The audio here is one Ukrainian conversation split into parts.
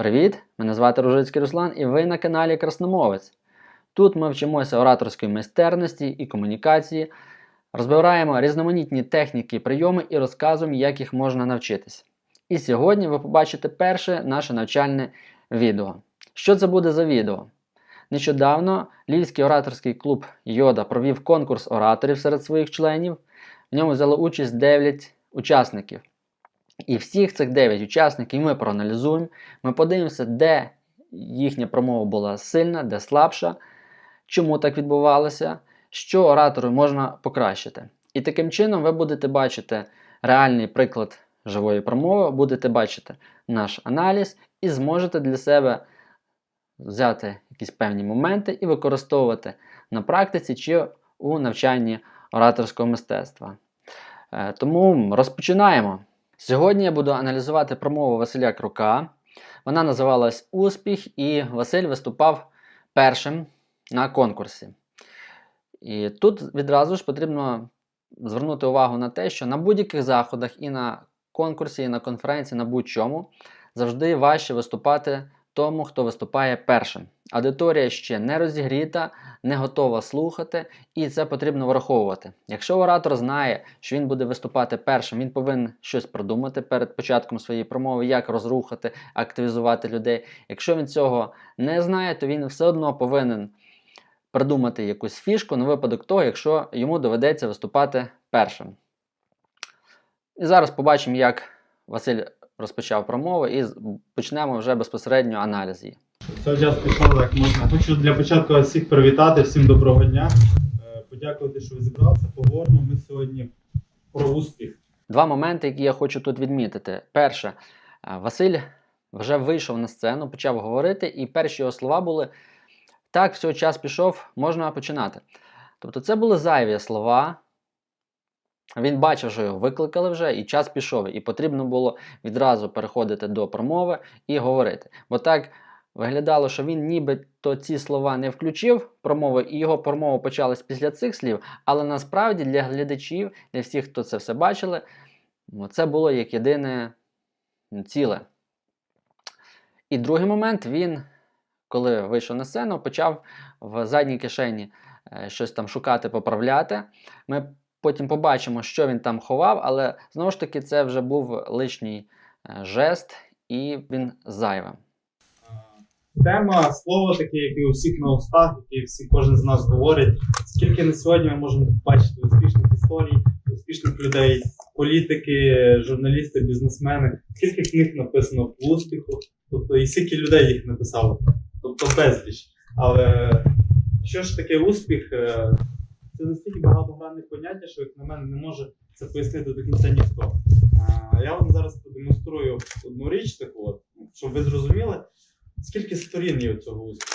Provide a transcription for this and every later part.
Привіт! Мене звати Ружицький Руслан і ви на каналі Красномовець. Тут ми вчимося ораторської майстерності і комунікації, розбираємо різноманітні техніки прийоми і розказуємо, як їх можна навчитись. І сьогодні ви побачите перше наше навчальне відео. Що це буде за відео? Нещодавно Львівський ораторський клуб Йода провів конкурс ораторів серед своїх членів. В ньому взяло участь 9 учасників. І всіх цих 9 учасників ми проаналізуємо. Ми подивимося, де їхня промова була сильна, де слабша, чому так відбувалося, що оратору можна покращити. І таким чином ви будете бачити реальний приклад живої промови, будете бачити наш аналіз і зможете для себе взяти якісь певні моменти і використовувати на практиці чи у навчанні ораторського мистецтва. Е, Тому розпочинаємо. Сьогодні я буду аналізувати промову Василя Крука. Вона називалась Успіх, і Василь виступав першим на конкурсі. І тут відразу ж потрібно звернути увагу на те, що на будь-яких заходах і на конкурсі, і на конференції, на будь-чому завжди важче виступати тому, хто виступає першим. Аудиторія ще не розігріта, не готова слухати, і це потрібно враховувати. Якщо оратор знає, що він буде виступати першим, він повинен щось продумати перед початком своєї промови, як розрухати, активізувати людей. Якщо він цього не знає, то він все одно повинен придумати якусь фішку на випадок того, якщо йому доведеться виступати першим. І зараз побачимо, як Василь розпочав промову, і почнемо вже безпосередньо аналіз її. Все, час пішов, як можна. Хочу для початку всіх привітати, всім доброго дня. Е, Подякувати, що ви зібралися. Поговоримо ми сьогодні про успіх. Два моменти, які я хочу тут відмітити. Перше, е, Василь вже вийшов на сцену, почав говорити, і перші його слова були: так, все, час пішов, можна починати. Тобто, це були зайві слова. Він бачив, що його викликали вже, і час пішов, і потрібно було відразу переходити до промови і говорити. Бо так виглядало, що він нібито ці слова не включив в промову, і його промова почалась після цих слів. Але насправді для глядачів, для всіх, хто це все бачили, ну, це було як єдине ціле. І другий момент він, коли вийшов на сцену, почав в задній кишені е, щось там шукати, поправляти. Ми потім побачимо, що він там ховав, але знову ж таки це вже був лишній е, жест, і він зайвим. Е, Тема слово таке, яке у всіх на устах, яке всі кожен з нас говорить. Скільки на сьогодні ми можемо бачити успішних історій, успішних людей, політики, журналісти, бізнесмени, скільки книг написано в успіху, тобто і скільки людей їх написало, тобто безліч. Але що ж таке успіх? Це настільки багатогранне поняття, що як на мене не може це пояснити до кінця ніхто. А, Я вам зараз продемонструю одну річ таку, от, щоб ви зрозуміли, скільки сторін є у цього успіху.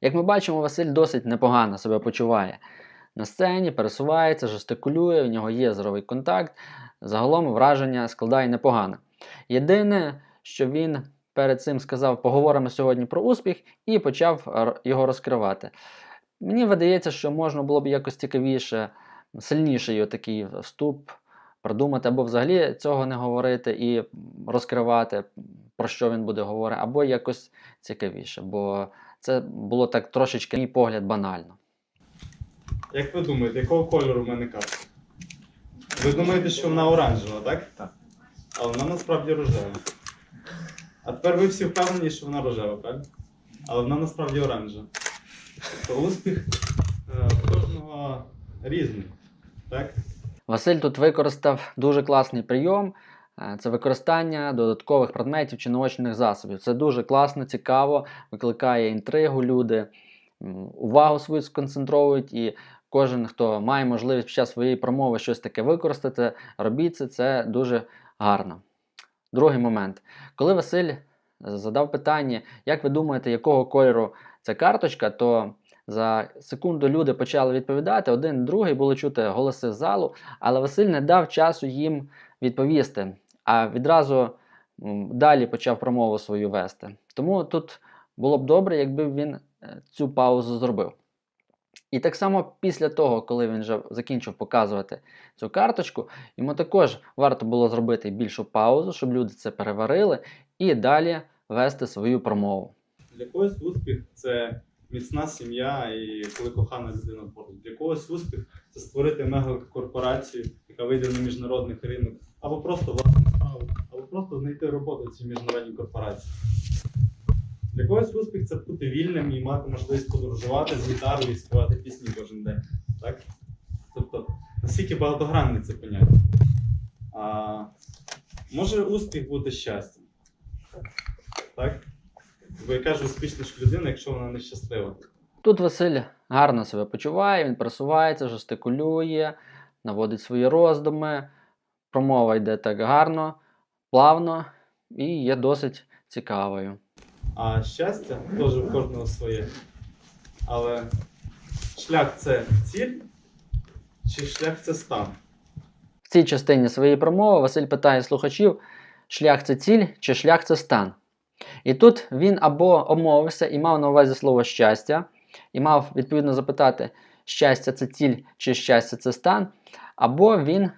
Як ми бачимо, Василь досить непогано себе почуває на сцені, пересувається, жестикулює, у нього є зоровий контакт. Загалом враження складає непогано. Єдине, що він перед цим сказав, поговоримо сьогодні про успіх, і почав його розкривати. Мені видається, що можна було б якось цікавіше, сильніший такий вступ продумати, або взагалі цього не говорити і розкривати, про що він буде говорити, або якось цікавіше. Бо це було так трошечки, на мій погляд, банально. Як ви думаєте, якого кольору в мене картка? Ви думаєте, що вона оранжева, так? Так. А вона насправді рожева. А тепер ви всі впевнені, що вона рожева, правильно? Але вона насправді оранжева. Тобто успіх е, кожного різний. Так? Василь тут використав дуже класний прийом. Е, Це використання додаткових предметів чи наочних засобів. Це дуже класно, цікаво, викликає інтригу. Люди увагу свою сконцентровують, і кожен, хто має можливість під час своєї промови щось таке використати, робіть це, це дуже гарно. Другий момент. Коли Василь задав питання, як ви думаєте, якого кольору ця карточка, то за секунду люди почали відповідати, один, другий було чути голоси з залу, але Василь не дав часу їм відповісти, а відразу далі почав промову свою вести. Тому тут було б добре, якби він е, цю паузу зробив. І так само після того, коли він вже закінчив показувати цю карточку, йому також варто було зробити більшу паузу, щоб люди це переварили, і далі вести свою промову. Для когось успіх це міцна сім'я і коли кохана людина поруч. Для когось успіх це створити мегакорпорацію, яка вийде на міжнародний ринок, або просто власну справу, або просто знайти роботу в цій міжнародній корпорації. Для когось успіх це бути вільним і мати можливість подорожувати з гітарою і співати пісні кожен день. Так? Тобто, наскільки багатогранне це поняття. А, може успіх бути щастям. Так? Бо яка ж успішніша людина, якщо вона нещаслива? Тут Василь гарно себе почуває, він просувається, жестикулює, наводить свої роздуми. Промова йде так гарно, плавно і є досить цікавою. А щастя теж у кожного своє. Але шлях це ціль, чи шлях це стан? В цій частині своєї промови Василь питає слухачів: шлях це ціль чи шлях це стан. І тут він або обмовився і мав на увазі слово щастя, і мав відповідно запитати, щастя це ціль чи щастя це стан, або він,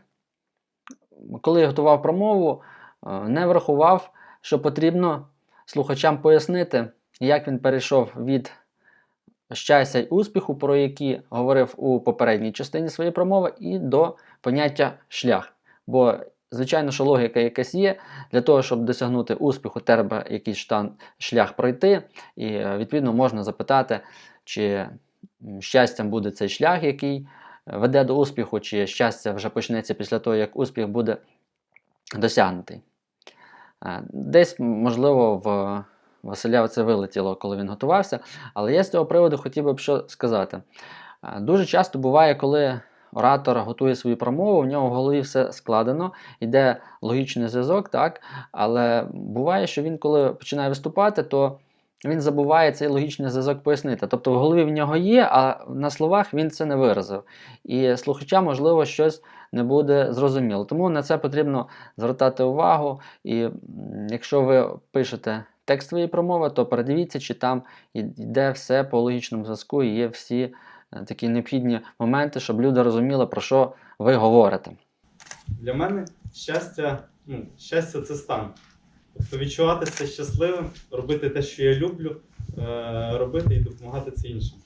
коли готував промову, е, не врахував, що потрібно слухачам пояснити, як він перейшов від щастя й успіху, про які говорив у попередній частині своєї промови, і до поняття шлях. Бо, звичайно, що логіка якась є, для того, щоб досягнути успіху, треба якийсь штан, шлях пройти. І е, відповідно можна запитати, чи щастям буде цей шлях, який е, веде до успіху, чи щастя вже почнеться після того, як успіх буде досягнутий. Е, Десь, можливо, в Василя це вилетіло, коли він готувався. Але я з цього приводу хотів би б що сказати. Дуже часто буває, коли оратор готує свою промову, в нього в голові все складено, йде логічний зв'язок, так? але буває, що він, коли починає виступати, то він забуває цей логічний зв'язок пояснити. Тобто в голові в нього є, а на словах він це не виразив. І слухача, можливо, щось не буде зрозуміло. Тому на це потрібно звертати увагу. І якщо ви пишете текст своєї промови, то передивіться, чи там йде все по логічному зв'язку і є всі такі необхідні моменти, щоб люди розуміли, про що ви говорите. Для мене щастя, ну, щастя це стан. Тобто відчувати себе щасливим, робити те, що я люблю, е, робити і допомагати це іншим.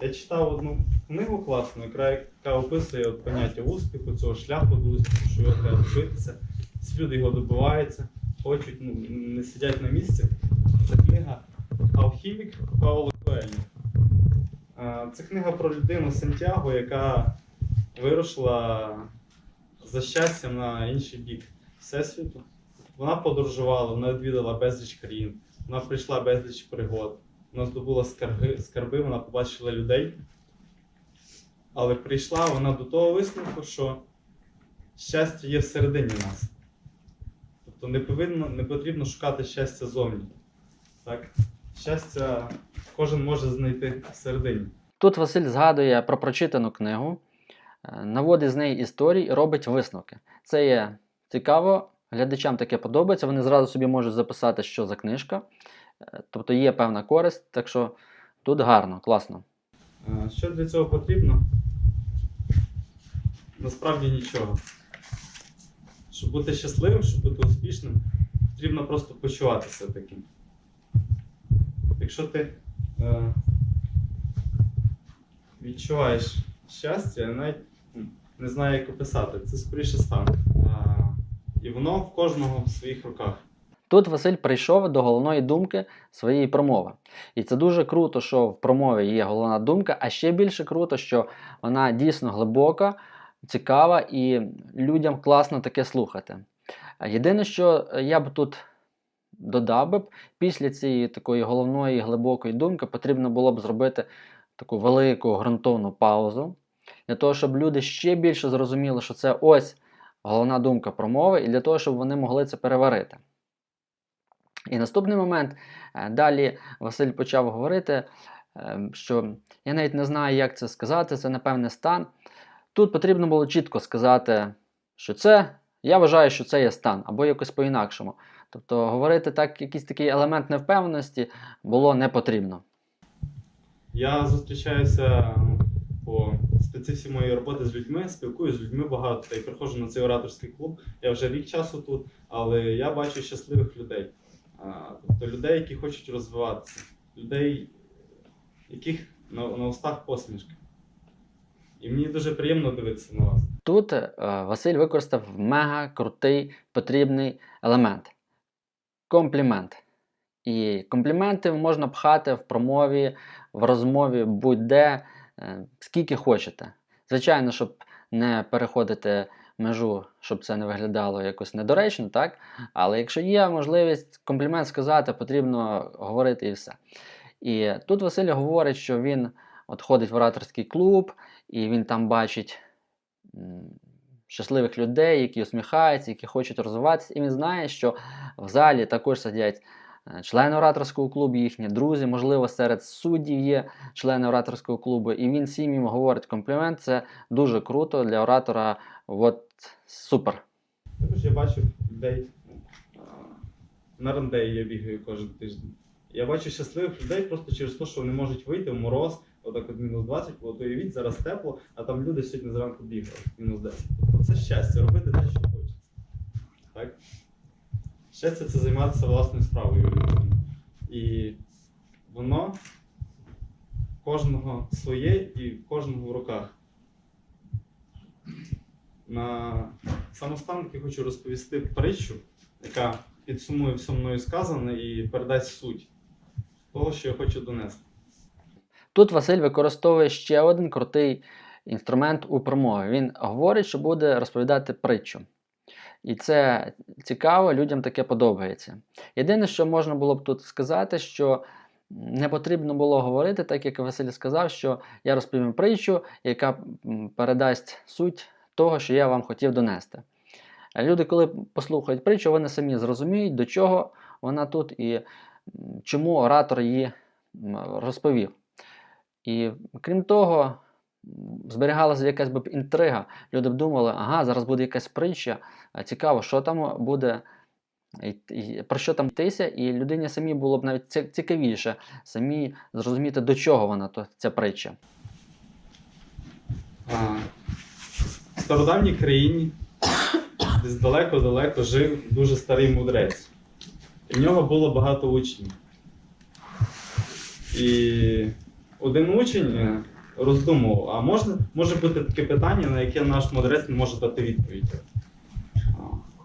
Я читав одну книгу класну, яка, описує от поняття успіху, цього шляху до успіху, що його треба добитися. Всі люди його добиваються, хочуть, ну, не сидять на місці. Це книга Алхімік Пауло Коельо. Це книга про людину Сантьяго, яка вирушила за щастям на інший бік Всесвіту. Вона подорожувала, вона відвідала безліч країн, вона прийшла безліч пригод, вона здобула скарги, скарби, вона побачила людей. Але прийшла вона до того висновку, що щастя є всередині нас. Тобто не, повинно, не потрібно шукати щастя зовні. Так? Щастя кожен може знайти всередині. Тут Василь згадує про прочитану книгу, е, наводить з неї історії і робить висновки. Це є цікаво, глядачам таке подобається, вони зразу собі можуть записати, що за книжка. Е, Тобто є певна користь, так що тут гарно, класно. Е, Що для цього потрібно? Насправді нічого. Щоб бути щасливим, щоб бути успішним, потрібно просто почуватися таким. Якщо ти відчуваєш щастя, я навіть не знаю, як описати, це скоріше стан. І воно в кожного в своїх руках. Тут Василь прийшов до головної думки своєї промови. І це дуже круто, що в промові є головна думка, а ще більше круто, що вона дійсно глибока, цікава і людям класно таке слухати. Єдине, що я б тут додав би, після цієї такої головної глибокої думки потрібно було б зробити таку велику ґрунтовну паузу, для того, щоб люди ще більше зрозуміли, що це ось головна думка промови, і для того, щоб вони могли це переварити. І наступний момент, е, далі Василь почав говорити, е, що я навіть не знаю, як це сказати, це напевне стан. Тут потрібно було чітко сказати, що це, я вважаю, що це є стан, або якось по-інакшому. Тобто говорити так, якийсь такий елемент невпевненості було не потрібно. Я зустрічаюся ну, по специфіці моєї роботи з людьми, спілкуюся з людьми багато та й приходжу на цей ораторський клуб. Я вже рік часу тут, але я бачу щасливих людей. Тобто людей, які хочуть розвиватися, людей, яких на, на устах посмішка. І мені дуже приємно дивитися на вас. Тут е, Василь використав мега крутий потрібний елемент комплімент. І компліменти можна пхати в промові, в розмові будь-де, е, скільки хочете. Звичайно, щоб не переходити межу, щоб це не виглядало якось недоречно, так? Але якщо є можливість комплімент сказати, потрібно говорити і все. І тут Василь говорить, що він от ходить в ораторський клуб, і він там бачить щасливих людей, які усміхаються, які хочуть розвиватися, і він знає, що в залі також сидять е, члени ораторського клубу, їхні друзі, можливо, серед суддів є члени ораторського клубу, і він всім їм говорить комплімент. Це дуже круто для оратора. От супер. Також я бачив людей на рандеї я бігаю кожен тиждень. Я бачу щасливих людей просто через те, що вони можуть вийти в мороз, отак от мінус 20, бо то уявіть, зараз тепло, а там люди сьогодні зранку бігали, мінус 10. Тобто це щастя, робити те, що хочеться. Так? Щастя це займатися власною справою. І воно кожного своє і кожного в руках. На самостанки хочу розповісти притчу, яка підсумує все мною сказане і передасть суть того, що я хочу донести. Тут Василь використовує ще один крутий інструмент у промові. Він говорить, що буде розповідати притчу. І це цікаво, людям таке подобається. Єдине, що можна було б тут сказати, що не потрібно було говорити, так як Василь сказав, що я розповім притчу, яка передасть суть того, що я вам хотів донести. Люди, коли послухають притчу, вони самі зрозуміють, до чого вона тут і чому оратор її розповів. І крім того, зберігалася якась би інтрига. Люди б думали, ага, зараз буде якась притча, цікаво, що там буде, про що там йтися, і людині самі було б навіть цікавіше самі зрозуміти, до чого вона то, ця притча. В стародавній країні, десь далеко-далеко жив дуже старий мудрець. І в нього було багато учнів. І один учень е, роздумував, а можна, може бути таке питання, на яке наш мудрець не може дати відповідь.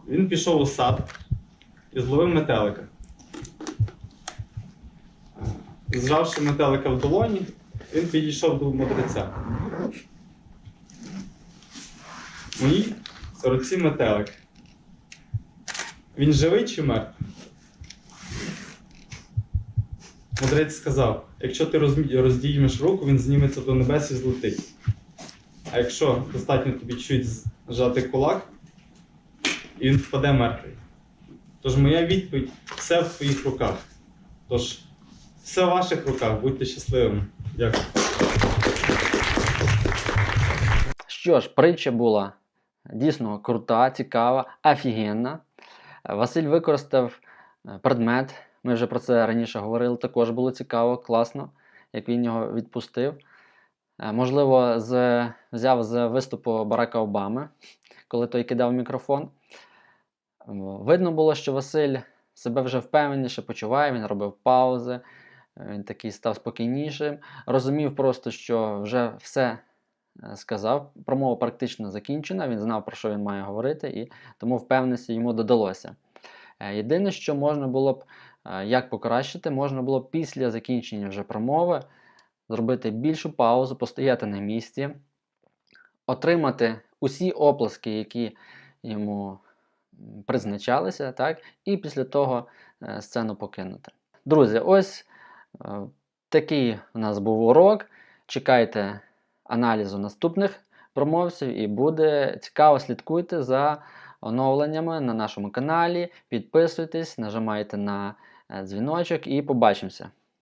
Він пішов у сад і зловив метелика. Е, Зжавши метелика в долоні, він підійшов до мудреця. Моїй руці метелик. Він живий чи мертвий? Мудрець сказав: якщо ти роздіймеш руку, він зніметься до небес і злетить. А якщо достатньо тобі чуть зжати кулак, і він впаде мертвий. Тож моя відповідь все в твоїх руках. Тож все в ваших руках, будьте щасливими. Дякую. Що ж, притча була дійсно крута, цікава, офігенна. Василь використав е, предмет. Ми вже про це раніше говорили. Також було цікаво, класно, як він його відпустив. Е, Можливо, з, взяв з виступу Барака Обами, коли той кидав мікрофон. Видно було, що Василь себе вже впевненіше почуває, він робив паузи, е, він такий став спокійнішим. Розумів просто, що вже все е, сказав. Промова практично закінчена, він знав, про що він має говорити, і тому впевненості йому додалося. Єдине, що можна було б як покращити, можна було після закінчення вже промови зробити більшу паузу, постояти на місці, отримати усі оплески, які йому призначалися, так, і після того е, сцену покинути. Друзі, ось е, такий у нас був урок. Чекайте аналізу наступних промовців, і буде цікаво слідкуйте за оновленнями на нашому каналі. Підписуйтесь, нажимайте на дзвіночок і побачимося.